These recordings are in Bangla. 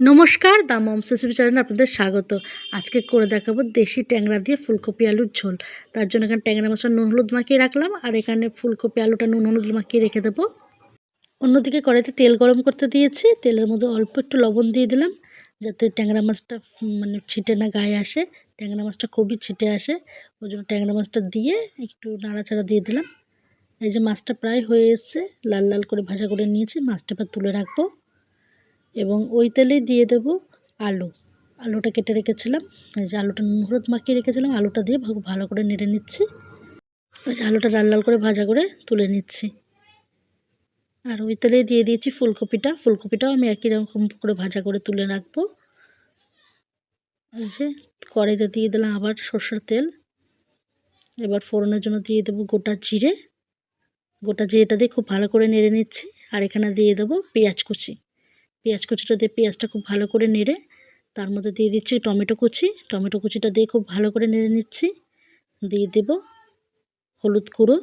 নমস্কার, দা মমস রেসিপি চ্যানেলে আপনাদের স্বাগত। আজকে করে দেখাবো দেশি ট্যাংরা দিয়ে ফুলকপি আলুর ঝোল। তার জন্য এখানে ট্যাংরা মশলা নুন হলুদ মাখিয়ে রাখলাম আর এখানে ফুলকপি আলুটা নুন হলুদ মাখিয়ে রেখে দেবো। অন্যদিকে কড়াইতে তেল গরম করতে দিয়েছি। তেলের মধ্যে অল্প একটু লবণ দিয়ে দিলাম যাতে ট্যাংরা মাছটা মানে ছিটে না গায়ে আসে। ট্যাংরা মাছটা খুবই ছিটে আসে। ওই জন্য ট্যাংরা মাছটা দিয়ে একটু নাড়াচাড়া দিয়ে দিলাম। এই যে মাছটা প্রায় হয়ে এসছে, লাল লাল করে ভাজা করে নিয়েছি। মাছটা এবার তুলে রাখব। এবং ওই তেলেই দিয়ে দেব আলু। আলুটা কেটে রেখেছিলাম। এই যে আলুটা নুন হলুদ মাখিয়ে রেখেছিলাম। আলুটা দিয়ে ভালো করে নেড়ে নিচ্ছি। আলুটা লাল লাল করে ভাজা করে তুলে নিচ্ছি। আর ওই তেলেই দিয়ে দিয়েছি ফুলকপিটা। ফুলকপিটাও আমি একই রকম করে ভাজা করে তুলে রাখব। এই যে কড়াইতে দিয়ে দিলাম আবার সর্ষের তেল। এবার ফোড়নের জন্য দিয়ে দেবো গোটা জিরে। গোটা জিরেটা দিয়ে খুব ভালো করে নেড়ে নিচ্ছি। আর এখানে দিয়ে দেবো পেঁয়াজ কুচি। পেঁয়াজ কুচিটা দিয়ে পেঁয়াজটা খুব ভালো করে নেড়ে তার মধ্যে দিয়ে দিচ্ছি টমেটো কুচি। টমেটো কুচিটা দিয়ে খুব ভালো করে নেড়ে নিচ্ছি। দিয়ে দেব হলুদ গুঁড়ো।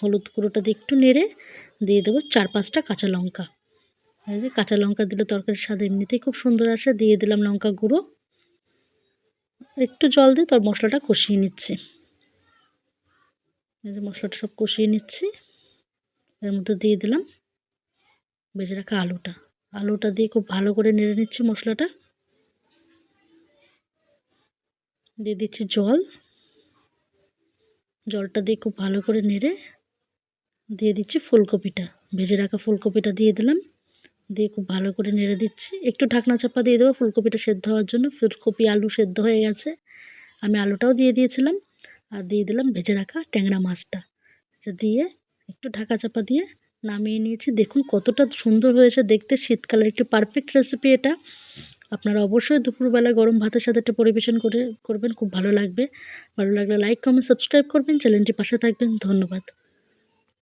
হলুদ গুঁড়োটা দিয়ে একটু নেড়ে দিয়ে দেবো চার পাঁচটা কাঁচা লঙ্কা। যে কাঁচা লঙ্কা দিলে তরকারির স্বাদ এমনিতেই খুব সুন্দর আসে। দিয়ে দিলাম লঙ্কা গুঁড়ো। একটু জল দিয়ে তার মশলাটা কষিয়ে নিচ্ছি। এই যে মশলাটা সব কষিয়ে নিচ্ছি। এর মধ্যে দিয়ে দিলাম বেজে রাখা আলুটা। আলুটা দিয়ে খুব ভালো করে নেড়ে নিচ্ছি মশলাটা। দিয়ে দিচ্ছি জল। জলটা দিয়ে খুব ভালো করে নেড়ে দিয়ে দিচ্ছি ফুলকপিটা। ভেজে রাখা ফুলকপিটা দিয়ে দিলাম। দিয়ে খুব ভালো করে নেড়ে দিচ্ছি। একটু ঢাকনা চাপা দিয়ে দেবো ফুলকপিটা সেদ্ধ হওয়ার জন্য। ফুলকপি আলু সেদ্ধ হয়ে গেছে। আমি আলুটাও দিয়ে দিয়েছিলাম। আর দিয়ে দিলাম ভেজে রাখা ট্যাংরা মাছটা। দিয়ে একটু ঢাকা চাপা দিয়ে নামিয়ে নিয়েছি। দেখুন কতটা সুন্দর হয়েছে দেখতে। শীতকালের একটি পারফেক্ট রেসিপি এটা। আপনারা অবশ্যই দুপুরবেলা গরম ভাতের সাথে একটা পরিবেশন করে, করবেন। খুব ভালো লাগবে। ভালো লাগলে লাইক কমেন্ট সাবস্ক্রাইব করবেন। চ্যানেলটি পাশে থাকবেন। ধন্যবাদ।